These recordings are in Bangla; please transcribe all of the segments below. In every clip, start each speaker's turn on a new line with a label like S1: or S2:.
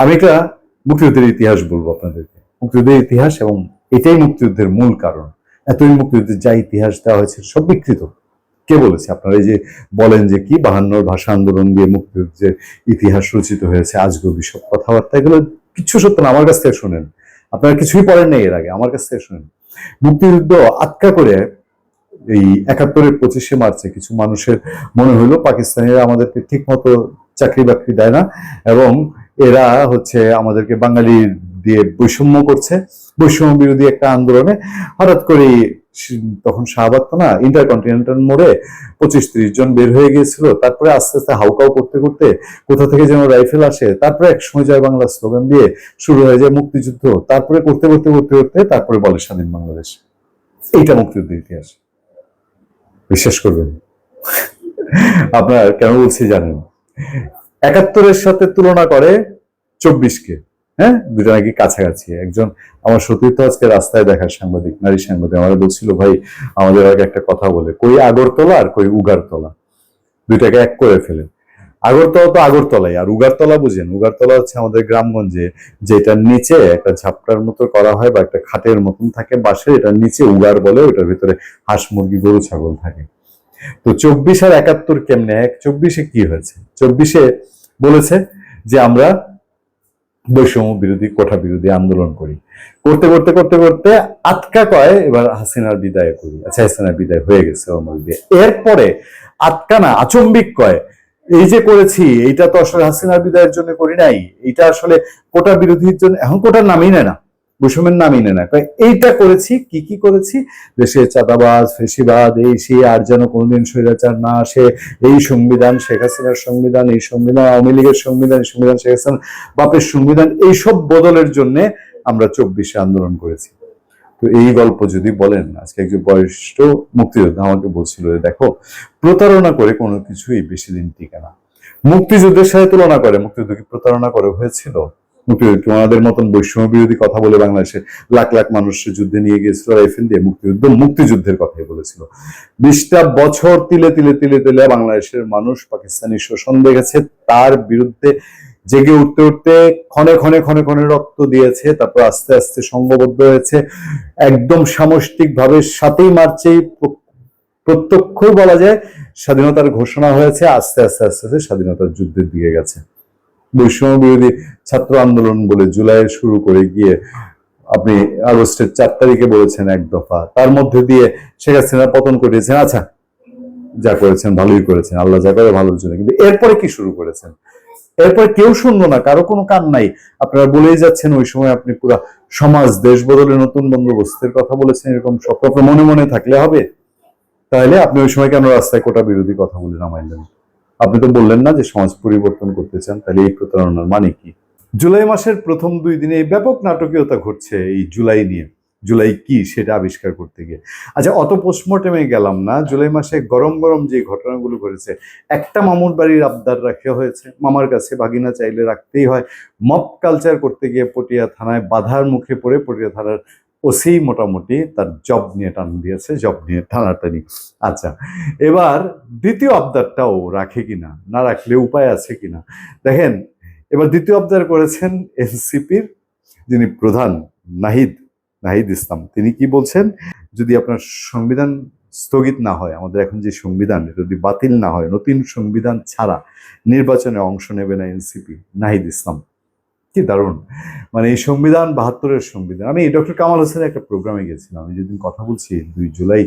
S1: আমি একটা মুক্তিযুদ্ধের ইতিহাস বলব আপনাদেরকে। মুক্তিযুদ্ধের ইতিহাস এবং এটাই মুক্তিযুদ্ধের মূল কারণ। এতই মুক্তিযুদ্ধের যা ইতিহাস দেওয়া হয়েছে সব বিকৃত। কে বলেছে? আপনারা এই যে বলেন যে কি বাহান্নর ভাষা আন্দোলন দিয়ে মুক্তিযুদ্ধের ইতিহাস রচিত হয়েছে আজগবি সব কথাবার্তা এগুলো কিচ্ছু সত্য না, আমার কাছ থেকে শোনেন। আপনারা কিছুই পড়েন নাই এর আগে, আমার কাছ থেকে শোনেন। মুক্তিযুদ্ধ আটকা করে এই একাত্তরের পঁচিশে মার্চে কিছু মানুষের মনে হলো পাকিস্তানিরা আমাদেরকে ঠিক মতো চাকরি বাকরি দেয় না এবং এরা হচ্ছে আমাদেরকে বাঙালি দিয়ে বৈষম্য করছে। বৈষম্য বিরোধী একটা আন্দোলনে হঠাৎ করে তখন শাহবাগ তো না ইন্টারকন্টিনেন্টাল মোড়ে পঁচিশ ত্রিশ জন বের হয়ে গিয়েছিল। তারপরে আস্তে আস্তে হাউকাউ করতে করতে কোথা থেকে যেন রাইফেল আসে, তারপরে এক সময় যায় বাংলা স্লোগান দিয়ে শুরু হয়ে যায় মুক্তিযুদ্ধ। তারপরে করতে করতে করতে করতে তারপরে বলে স্বাধীন বাংলাদেশ। এইটা মুক্তিযুদ্ধের ইতিহাস। বিশ্বাস করবেন। আপনার কেন বলছি জানেন? একাত্তরের সাথে তুলনা করে চব্বিশকে। হ্যাঁ? দুটা নাকি কাছাকাছি। একজন আমার সতীর্থ আজকে রাস্তায় দেখার সাংবাদিক, নারী সাংবাদিক। আমার বলছিল, ভাই, আমাদের আগে একটা কথা বলে, কই আগরতলা আর কই উগারতলা? দুইটাকে এক করে ফেলে। আগরতলা তো আগরতলাই, আর উগারতলা বুঝেন, উগারতলা হচ্ছে আমাদের গ্রামগঞ্জে, যেটার নিচে একটা ঝাপটার মতো করা হয় বা একটা খাটের মতন থাকে বাসে এটার নিচে উগার বলে, ওটার ভিতরে হাঁস, মুরগি, গরু, ছাগল থাকে। তো চব্বিশ আর একাত্তর কেমনে এক? চব্বিশে কি হয়েছে? চব্বিশে বলেছে যে আমরা বৈষম্য বিরোধী, কোঠা বিরোধী আন্দোলন করি। করতে করতে করতে করতে আটকা কয়, এবার হাসিনার বিদায় করি। আচ্ছা হাসিনার বিদায় হয়ে গেছে ওর মধ্যে এরপরে আটকা না, আচম্বিক কয়, এই যে করেছি, এইটা তো আসলে হাসিনার বিদায়ের জন্য করি নাই, এইটা আসলে কোটা বিরোধীর জন্য, এখন কোটার নামই নেয় না। বৈষম্যের নামই নেয়। না এইটা করেছি, কি কি করেছি? দেশে চাঁদাবাজ, ফেসিবাদ, এই সে আর যেন কোনোদিন স্বৈরাচার না আসে, এই সংবিধান শেখ হাসিনার সংবিধান, এই সংবিধান, আওয়ামী লীগের সংবিধান, এই সংবিধান শেখ হাসিনা বাপের সংবিধান এইসব বদলের জন্য আমরা চব্বিশে আন্দোলন করেছি। তো এই গল্প যদি বলেন, আজকে একজন বয়স্ক মুক্তিযোদ্ধা আমাকে বলছিল দেখো, প্রতারণা করে কোনো কিছুই বেশি দিন টিকে না। মুক্তিযুদ্ধের সাথে তুলনা করে, মুক্তিযুদ্ধ কি প্রতারণা করে হয়েছিল? মুক্তিযুদ্ধ ওনাদের মতন বৈষম্য বিরোধী কথা বলে বাংলাদেশে লাখ লাখ মানুষের যুদ্ধে নিয়ে গিয়েছিল রাইফেল দিয়ে মুক্তিযুদ্ধ, মুক্তিযুদ্ধের কথাই বলেছিল। বিশটা বছর তিলে তিলে তিলে তিলে বাংলাদেশের মানুষ পাকিস্তানি শোষণ দেখেছে, তার বিরুদ্ধে জেগে উঠতে উঠতে ক্ষণে ক্ষণে ক্ষণে ক্ষণে রক্ত দিয়েছে, তারপর আস্তে আস্তে সংঘবদ্ধ হয়েছে। একদম সামষ্টিক ভাবে সাতই মার্চেই প্রত্যক্ষই বলা যায় স্বাধীনতার ঘোষণা হয়েছে, আস্তে আস্তে আস্তে আস্তে স্বাধীনতার যুদ্ধের দিকে গেছে। বৈষম্য বিরোধী ছাত্র আন্দোলন বলে জুলাই শুরু করে গিয়ে আপনি আগস্টের চার তারিখে বলেছেন এক দফা। তার মধ্যে দিয়ে শেখ হাসিনা পতন করিয়েছেন আচ্ছা যা করেছেন ভালোই করেছেন। আল্লাহ যা করে ভালোর জন্য। কিন্তু এরপরে কি শুরু করেছেন? এরপরে কেউ শুনলো না, কারও কোনো কান নাই। আপনারা বলেই যাচ্ছেন, ওই সময় আপনি পুরো সমাজ, দেশ বদলে নতুন বন্দোবস্তের কথা বলেছেন, এরকম সব আপনার মনে মনে থাকলে হবে? তাহলে আপনি ওই সময় কেন রাস্তায় কোটা বিরোধী কথা বলে নামাইলেন? আপনি তো বললেন না যে সমাজ পরিবর্তন করতে চান, তাহলে এই প্রতারণার মানে কি? জুলাই মাসের প্রথম দুই দিনে ব্যাপক নাটকীয়তা ঘটছে এই জুলাই নিয়ে। জুলাই কি সেটা আবিষ্কার করতে গিয়ে। আচ্ছা অত পোস্টমর্টমে গেলাম না। জুলাই মাসে গরম গরম যে ঘটনাগুলো ঘটেছে, একটা মামুর বাড়ির আবদার রাখা হয়েছে। মামার কাছে ভাগিনা চাইলে রাখতেই হয়। মপ কালচার করতে গিয়ে পটিয়া থানায় বাধার মুখে পড়ে পটিয়া থানার ওসি মোটামুটি তার জব নিয়ে টান দিয়েছে জব নিয়ে টানাটানি। আচ্ছা এবার দ্বিতীয় আবদারটাও রাখে কিনা, না রাখলে উপায় আছে কিনা? দেখেন, এবার দ্বিতীয় আবদার করেছেন এনসিপির যিনি প্রধান, নাহিদ নাহিদ ইসলাম। তিনি কি বলছেন? যদি আপনার সংবিধান স্থগিত না হয়, আমাদের এখন যে সংবিধান যদি বাতিল না হয়, নতুন সংবিধান ছাড়া নির্বাচনে অংশ নেবে না এনসিপি, নাহিদ ইসলাম। কি দারুণ। মানে এই সংবিধান বাহাত্তরের সংবিধান। আমি ডক্টর কামাল হোসেনের একটা প্রোগ্রামে গেছিলাম আমি যেদিন কথা বলছি, দুই জুলাই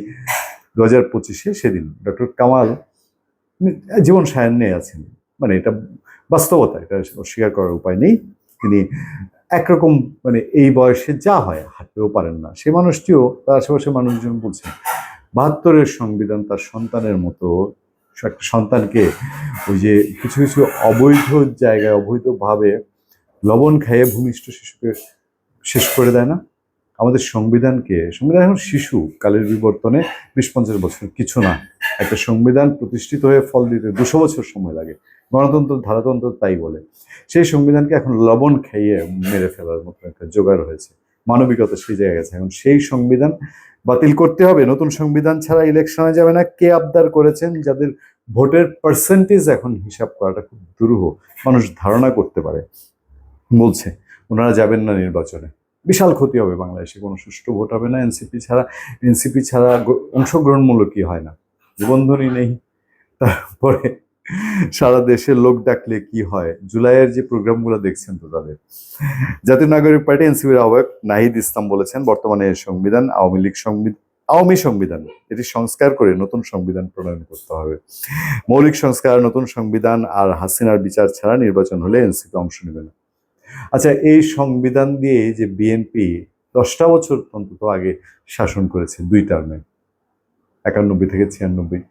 S1: দু হাজার পঁচিশে সেদিন ডক্টর কামাল জীবন সায়ান্নে আছেন। মানে এটা বাস্তবতা, এটা অস্বীকার করার উপায় নেই। তিনি একরকম মানে এই বয়সে যা হয়, হাঁটতেও পারেন না। সে মানুষটিও, তার আশেপাশে মানুষজন বলছেন, বাহাত্তরের সংবিধান তার সন্তানের মতো। একটা সন্তানকে ওই যে কিছু কিছু অবৈধ জায়গায়, অবৈধভাবে লবণ খাইয়ে ভূমিষ্ঠ শিশুকে শেষ করে দেয় না। আমাদের সংবিধানকে, সংবিধান এখন শিশু, কালের বিবর্তনে বিশ পঞ্চাশ বছর কিছু না। একটা সংবিধান প্রতিষ্ঠিত হয়ে ফল দিতে দুশো বছর সময় লাগে। গণতন্ত্র, ধারাতন্ত্র তাই বলে। সেই সংবিধানকে এখন লবণ খাইয়ে মেরে ফেলার মতো একটা জোগাড় হয়েছে। মানবিকতা সেই জায়গায় গেছে। এখন সেই সংবিধান বাতিল করতে হবে। নতুন সংবিধান ছাড়া ইলেকশনে যাবে না। কে আবদার করেছেন? যাদের ভোটের পার্সেন্টেজ এখন হিসাব করাটা খুব দুরূহ। মানুষ ধারণা করতে পারে। বলছে, ওনারা যাবেন না নির্বাচনে। বিশাল ক্ষতি হবে বাংলাদেশে, কোনো সুষ্ঠু ভোট হবে না। এনসিপি ছাড়া এনসিপি ছাড়া অংশগ্রহণমূলকই হয় না? জীবনধ্বনি নেই। তারপরে সারা দেশের লোক ডাকলে কি হয়? জুলাইয়ের যে প্রোগ্রামগুলো দেখছেন তো তাদের। জাতীয় নাগরিক পার্টি এনসিপির আহ্বায়ক নাহিদ ইসলাম বলেছেন, বর্তমানে সংবিধান আওয়ামী লীগ সংবিধান, আওয়ামী সংবিধান, এটি সংস্কার করে নতুন সংবিধান প্রণয়ন করতে হবে। মৌলিক সংস্কার, নতুন সংবিধান আর হাসিনার বিচার ছাড়া নির্বাচন হলে এনসিপি অংশ নেবে না। আচ্ছা এই সংবিধান দিয়ে যে বিএনপি দশটা বছর অন্তত আগে শাসন করেছে, দুই টার্মে একানব্বই থেকে ছিয়ানব্বই,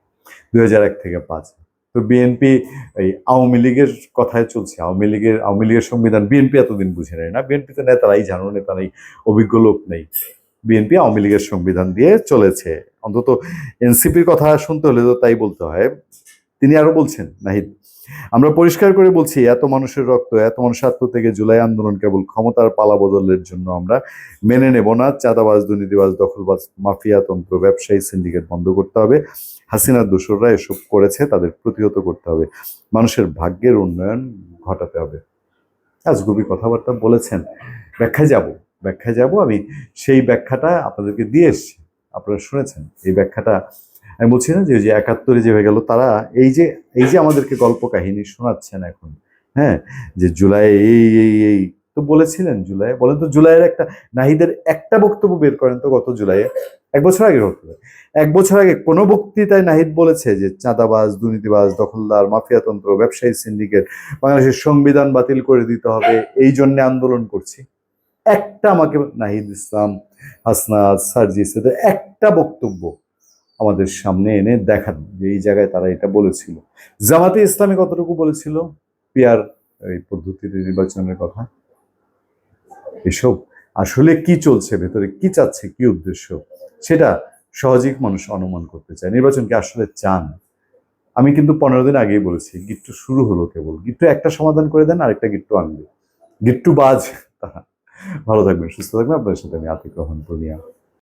S1: দুই হাজার এক থেকে পাঁচ। তো বিএনপি এই আওয়ামী লীগের কথায় চলছে, আওয়ামী লীগের আওয়ামী লীগের সংবিধান বিএনপি এতদিন বুঝে নেয় না। বিএনপিতে নেতারাই জানো নেতারাই অভিজ্ঞ লোক নেই। বিএনপি আওয়ামী লীগের সংবিধান দিয়ে চলেছে। অন্তত এনসিপির কথা শুনতে হলে তো তাই বলতে হয়। তিনি আরও বলছেন, নাহিদ আমরা পরিষ্কার করে বলছি, এত মানুষের রক্ত, এত মানুষের থেকে জুলাই আন্দোলন কেবল ক্ষমতার পালা বদলের জন্য আমরা মেনে নেব না। চাঁদাবাজ, দুর্নীতিবাজ, দখলবাজ মাফিয়াতন্ত্র ব্যবসায়ী, সিন্ডিকেট বন্ধ করতে হবে। হাসিনার দোসররা এসব করেছে, তাদের প্রতিহত করতে হবে। মানুষের ভাগ্যের উন্নয়ন ঘটাতে হবে। আজগুবি কথাবার্তা বলেছেন, ব্যাখ্যায় যাব ব্যাখ্যায় যাব। আমি সেই ব্যাখ্যাটা আপনাদেরকে দিয়ে এসছি। আপনারা শুনেছেন, এই ব্যাখ্যাটা আমি বলছি না যে ওই যে একাত্তরে যে হয়ে গেল, তারা এই যে এই যে আমাদেরকে গল্প কাহিনী শোনাচ্ছেন এখন হ্যাঁ? যে জুলাই, এই এই এই, তো বলেছিলেন জুলাই, বলেন তো জুলাইয়ের একটা, নাহিদের একটা বক্তব্য বের করেন তো গত জুলাইয়ে, এক বছর আগে বক্তব্য, এক বছর আগে কোনো বক্তৃতায় নাহিদ বলেছে যে চাঁদাবাজ, দুর্নীতিবাজ, দখলদার, মাফিয়াতন্ত্র, ব্যবসায়ী সিন্ডিকেট, বাংলাদেশের সংবিধান বাতিল করে দিতে হবে, এই জন্য আন্দোলন করছি। একটা আমাকে নাহিদ ইসলাম হাসনাদ সার্জিস একটা বক্তব্য আমাদের সামনে এনে দেখান যে এই জায়গায় তারা এটা বলেছিল। জামাতে ইসলামী কতটুকু বলেছিল? পিয়ার, এই পদ্ধতিতে নির্বাচনের কথা। এসব আসলে কি চলছে, ভেতরে কি চাচ্ছে, কি উদ্দেশ্য, সেটা সহজেই মানুষ অনুমান করতে চায়। নির্বাচনকে আসলে চান? আমি কিন্তু পনেরো দিন আগেই বলেছি, গিট্টু শুরু হলো কেবল। গিট্টু একটা সমাধান করে দেন, আরেকটা গিট্টু আনবে। গিট্টু বাজ। ভালো থাকবেন, সুস্থ থাকবেন। আপনার সাথে আমি আতিক রহমান